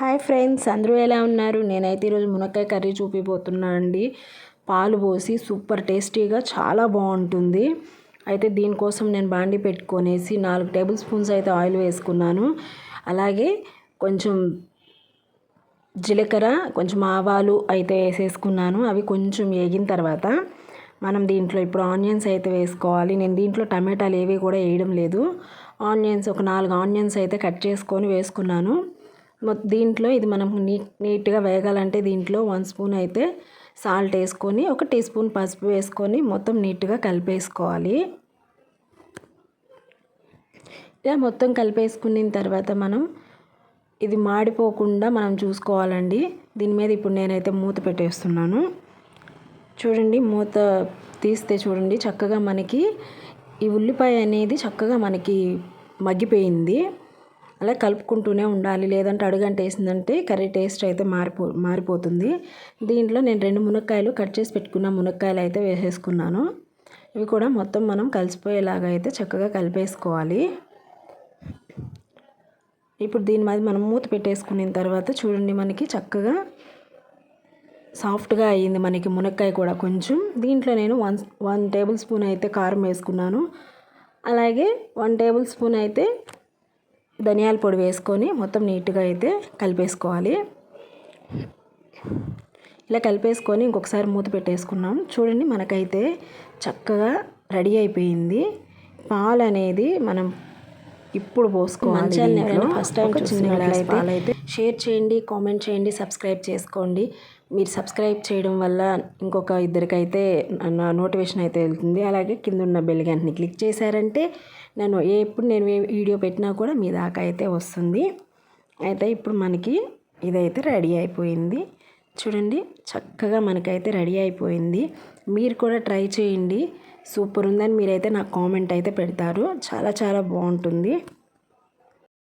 Hi friends అందరూ ఎలా ఉన్నారు? నేనైతే ఈరోజు మునక్కాయ కర్రీ చూపిపోతున్నాను అండి. పాలు పోసి సూపర్ టేస్టీగా చాలా బాగుంటుంది. అయితే దీనికోసం నేను బాండి పెట్టుకొనేసి నాలుగు టేబుల్ స్పూన్స్ అయితే ఆయిల్ వేసుకున్నాను. అలాగే కొంచెం జీలకర్ర కొంచెం ఆవాలు అయితే వేసేసుకున్నాను. అవి కొంచెం వేగిన తర్వాత మనం దీంట్లో ఇప్పుడు ఆనియన్స్ అయితే వేసుకోవాలి. నేను దీంట్లో టమాటాలు ఏవి కూడా వేయడం లేదు. ఆనియన్స్ ఒక నాలుగు ఆనియన్స్ అయితే కట్ చేసుకొని వేసుకున్నాను. దీంట్లో ఇది మనం నీట్ నీట్గా వేగాలంటే దీంట్లో వన్ స్పూన్ అయితే సాల్ట్ వేసుకొని ఒక టీ స్పూన్ పసుపు వేసుకొని మొత్తం నీట్గా కలిపేసుకోవాలి. ఇలా మొత్తం కలిపేసుకున్న తర్వాత మనం ఇది మాడిపోకుండా మనం చూసుకోవాలండి. దీని మీద ఇప్పుడు నేనైతే మూత పెట్టేస్తున్నాను. చూడండి మూత తీస్తే చూడండి చక్కగా మనకి ఈ ఉల్లిపాయ అనేది చక్కగా మనకి మగ్గిపోయింది. అలా కలుపుకుంటూనే ఉండాలి. లేదంటే అడుగంట వేసిందంటే కర్రీ టేస్ట్ అయితే మారిపో మారిపోతుంది. దీంట్లో నేను రెండు మునక్కాయలు కట్ చేసి పెట్టుకున్న మునక్కాయలు అయితే వేసేసుకున్నాను. ఇవి కూడా మొత్తం మనం కలిసిపోయేలాగా అయితే చక్కగా కలిపేసుకోవాలి. ఇప్పుడు దీని మీద మనం మూత పెట్టేసుకున్న తర్వాత చూడండి మనకి చక్కగా సాఫ్ట్గా అయ్యింది మనకి మునక్కాయ కూడా కొంచెం. దీంట్లో నేను వన్ వన్ టేబుల్ స్పూన్ అయితే కారం వేసుకున్నాను. అలాగే వన్ టేబుల్ స్పూన్ అయితే ధనియాల పొడి వేసుకొని మొత్తం నీట్గా అయితే కలిపేసుకోవాలి. ఇలా కలిపేసుకొని ఇంకొకసారి మూత పెట్టేసుకున్నాం. చూడండి మనకైతే చక్కగా రెడీ అయిపోయింది. పాలు అనేది మనం ఇప్పుడు పోసుకోవాలి ఫస్ట్ టైం చూసిన అయితే షేర్ చేయండి కామెంట్ చేయండి సబ్స్క్రైబ్ చేసుకోండి. మీరు సబ్స్క్రైబ్ చేయడం వల్ల ఇంకొక ఇద్దరికైతే నా నోటిఫికేషన్ అయితే వెళ్తుంది. అలాగే కింద ఉన్న బెల్ గంటని క్లిక్ చేశారంటే నేను ఎప్పుడు నేను వీడియో పెట్టినా కూడా మీ దాకా అయితే వస్తుంది. అయితే ఇప్పుడు మనకి ఇదైతే రెడీ అయిపోయింది. చూడండి చక్కగా మనకైతే రెడీ అయిపోయింది. మీరు కూడా ట్రై చేయండి. సూపర్ ఉందని మీరైతే నాకు కామెంట్ అయితే పెడతారు. చాలా చాలా బాగుంటుంది.